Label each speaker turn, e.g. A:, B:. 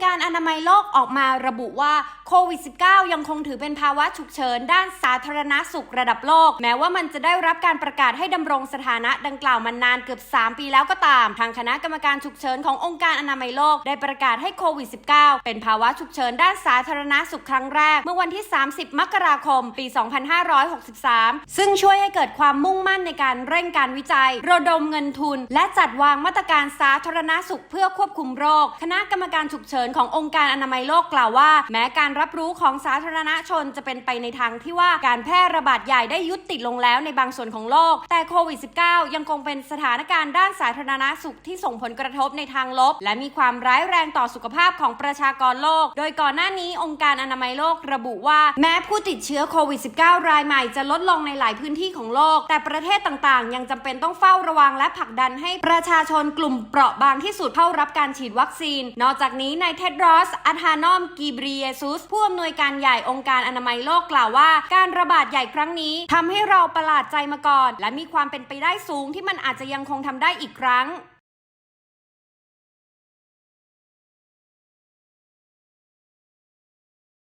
A: ค์การอนามัยโลกออกมาระบุว่าโควิด -19 ยังคงถือเป็นภาวะฉุกเฉินด้านสาธารณสุขระดับโลก แม้ว่ามันจะได้รับการประกาศให้ดำรงสถานะดังกล่าวมานานเกือบ 3 ปีแล้วก็ตาม ทางคณะกรรมการฉุกเฉินขององค์การอนามัยโลกได้ประกาศให้โควิด -19 เป็นภาวะฉุกเฉินด้านสาธารณสุขครั้งแรก เมื่อวันที่ 30 มกราคม ปี 2563 ซึ่งช่วยให้เกิดความมุ่งมั่นในการเร่งการวิจัย ระดมเงินทุน และจัดวางมาตรการสาธารณสุขเพื่อควบคุมโรค คณะกรรมการฉุกเฉินขององค์การอนามัยโลกกล่าวว่า แม้การรับรู้ของสาธารณชนจะเป็นไปในทางที่ว่าการแพร่ระบาดใหญ่ได้ยุติลงแล้วในบางส่วนของโลก แต่โควิด -19 ยังคงเป็นสถานการณ์ด้านสาธารณสุขที่ส่งผลกระทบในทางลบ และมีความร้ายแรงต่อสุขภาพของประชากรโลก โดยก่อนหน้านี้องค์การอนามัยโลกระบุว่า แม้ผู้ติดเชื้อโควิด -19 รายใหม่จะลดลงในหลายพื้นที่ของโลก แต่ประเทศต่างๆ ยังจำเป็นต้องเฝ้าระวังและผลักดันให้ประชาชนกลุ่มเปราะบางที่สุดเข้ารับการฉีดวัคซีน นอกจากนี้ในายเท็ดรอสอัธานอมกีบรีเยซุส ผู้อำนวยการใหญ่องค์การอนามัยโลกกล่าวว่า การระบาดใหญ่ครั้งนี้ทำให้เราประหลาดใจมาก่อน และมีความเป็นไปได้สูงที่มันอาจจะยังคงทำได้อีกครั้ง